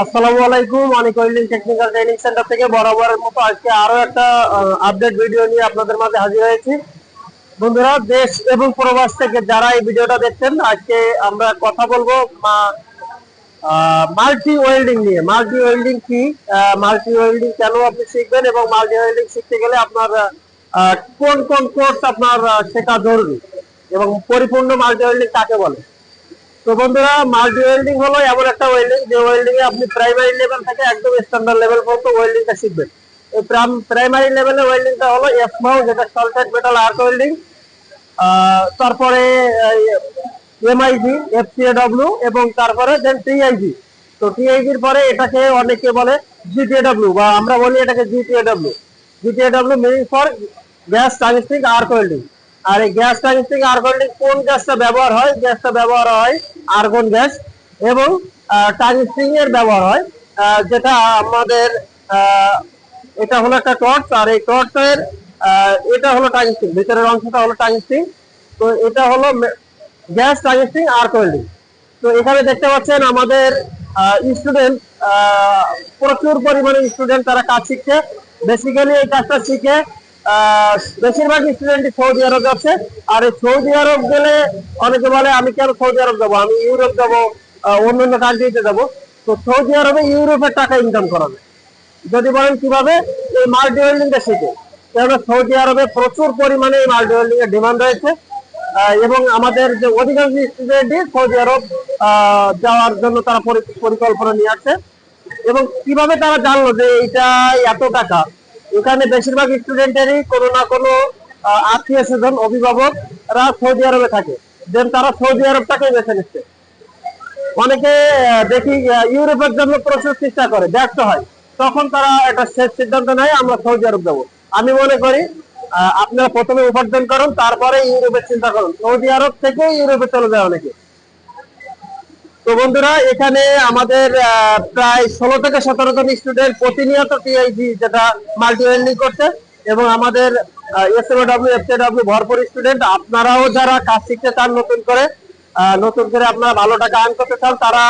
আসসালামু আলাইকুম। অনেক টেকনিক্যাল ট্রেনিং সেন্টার থেকে বরাবরের মতো আজকে একটা আপডেট ভিডিও নিয়ে আপনাদের মাঝে হাজির হয়েছি। বন্ধুরা, দেশ এবং প্রবাস থেকে যারা এই ভিডিওটা দেখছেন, আজকে আমরা কথা বলব মাল্টি ওয়েল্ডিং নিয়ে। মাল্টি ওয়েল্ডিং কি? মাল্টি ওয়েল্ডিং কেন আপনি শিখবেন এবং মাল্টি ওয়েল্ডিং শিখতে গেলে আপনার কোন কোন কোর্স আপনার শেখা জরুরি এবং পরিপূর্ণ মাল্টি ওয়েল্ডিং কাকে বলে? তো বন্ধুরা মাল্টি ওয়েল্ডিং হলো এমন একটা ওয়েল্ডিং যে ওয়েল্ডিং এ আপনি প্রাইমারি লেভেল থেকে একদম স্ট্যান্ডার্ড লেভেল পর্যন্ত ওয়েল্ডিংটা শিখবেন। এই প্রাইমারি লেভেলে ওয়েল্ডিংটা হলো এফমাউ যেটা সল্টেড মেটাল আর্ট ওয়েল্ডিং তারপরে এমআইজি এফসিএডব্লিউ এবং তারপরে দেন টিআইজি তো টিআইজির পরে এটাকে অনেকে বলে জিটিএডব্লিউ বা আমরা বলি এটাকে GTAW GTAW meaning for gas tungsten arc welding আর এই গ্যাস ট্রান্সটিক আর্ক ওয়েল্ডিং কোন গ্যাসটা ব্যবহার হয়? গ্যাসটা ব্যবহার হয় আর্গন গ্যাস এবং ট্রান্সটিং এর ব্যবহার হয় যেটা আমাদের এটা হলো একটা টর্চ, আর এই টর্চের এটা হলো ট্রান্সটিং ভিতরের অংশটা হলো ট্রান্সটিং তো এটা হলো গ্যাস ট্রান্সটিং আর্ক ওয়েল্ডিং তো এখানে দেখতে পাচ্ছেন আমাদের স্টুডেন্ট প্রচুর পরিমাণে স্টুডেন্ট তারা কাজ শিখছে। বেসিক্যালি এই কাজটা শিখে বেশিরভাগ স্টুডেন্ট সৌদি আরব যাচ্ছে আর সৌদি আরব গেলে অনেকে বলে আমি কেন সৌদি আরব যাব? আমি ইউরোপ যাব আহ, অন্য অন্য কান্ট্রিতে যাব। তো সৌদি আরবে ইউরোপের টাকা ইনকাম করা যায়। যদি বলেন কীভাবে? এই মাল্টি ওয়েল্ডিংটা শিখে। কেননা সৌদি আরবে প্রচুর পরিমাণে এই মাল্টি ওয়েল্ডিং এর ডিমান্ড রয়েছে এবং আমাদের যে অধিকাংশ স্টুডেন্টই সৌদি আরব যাওয়ার জন্য তারা পরিকল্পনা নিয়ে আসছে এবং কীভাবে তারা জানলো যে এটা এত টাকা? এখানে বেশিরভাগ স্টুডেন্টেরই কোনো না কোনো আত্মীয় স্বজন অভিভাবকরা সৌদি আরবে থাকে। দেন তারা সৌদি আরবটাকে বেছে নিচ্ছে। অনেকে দেখি ইউরোপের জন্য প্রচুর চেষ্টা করে, ব্যর্থ হয়। তখন তারা একটা শেষ সিদ্ধান্ত নেয়, আমরা সৌদি আরব যাব। আমি মনে করি আপনারা প্রথমে উপার্জন করুন, তারপরে ইউরোপের চিন্তা করুন। সৌদি আরব থেকে ইউরোপে চলে যায় অনেকে। তো বন্ধুরা, এখানে আমাদের প্রায় ষোলো থেকে সতেরো জন স্টুডেন্ট প্রতিনিয়ত টিআইজি যেটা মাল্টি ওয়েল্ডিং করছে এবং আমাদের এসএমডব্লিউ এফসিডব্লিউ ভরপুর স্টুডেন্ট আপনারাও যারা কাজ শিখতে চান নতুন করে নতুন করে আপনারা ভালো টাকা আর্ন করতে চান, তারা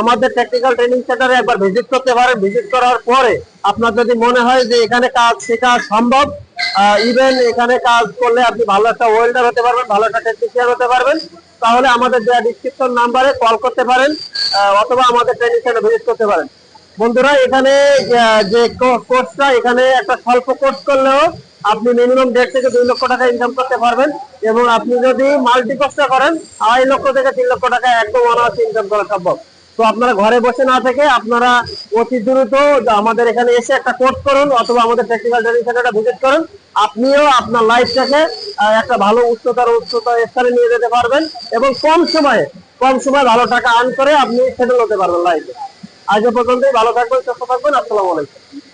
আমাদের টেকনিক্যাল ট্রেনিং সেন্টারে একবার ভিজিট করতে পারেন। ভিজিট করার পরে আপনার যদি মনে হয় যে এখানে কাজ শেখা সম্ভব ইভেন এখানে কাজ করলে আপনি ভালো একটা ওয়েল্ডার হতে পারবেন, ভালো একটা টেকনিশিয়ান হতে পারবেন তাহলে আমাদের দেওয়া ডিসক্রিপশন নাম্বারে কল করতে পারেন অথবা আমাদের ট্রেনিং সেন্টার ভিজিট করতে পারেন। বন্ধুরা, এখানে যে কোর্সটা এখানে একটা স্বল্প কোর্স করলেও আপনি মিনিমাম দেড় থেকে দুই লক্ষ টাকা ইনকাম করতে পারবেন এবং আপনি যদি মাল্টি কোর্সটা করেন, আড়াই লক্ষ থেকে তিন লক্ষ টাকা একদম অনায়াসে ইনকাম করা সম্ভব। তো আপনারা ঘরে বসে না থেকে আপনারা অতি দ্রুত আমাদের এখানে এসে একটা কোর্স করুন অথবা আমাদের টেকনিক্যাল ট্রেনিং সেন্টারটা ভিজিট করুন। আপনিও আপনার লাইফটাকে একটা ভালো উচ্চতার উচ্চতা স্থানে নিয়ে যেতে পারবেন এবং কম সময়ে কম সময়ে ভালো টাকা আর্ন করে আপনি সেটেল হতে পারবেন লাইফে আজ পর্যন্তই, ভালো থাকবেন, সুস্থ থাকবেন, আসসালামু আলাইকুম।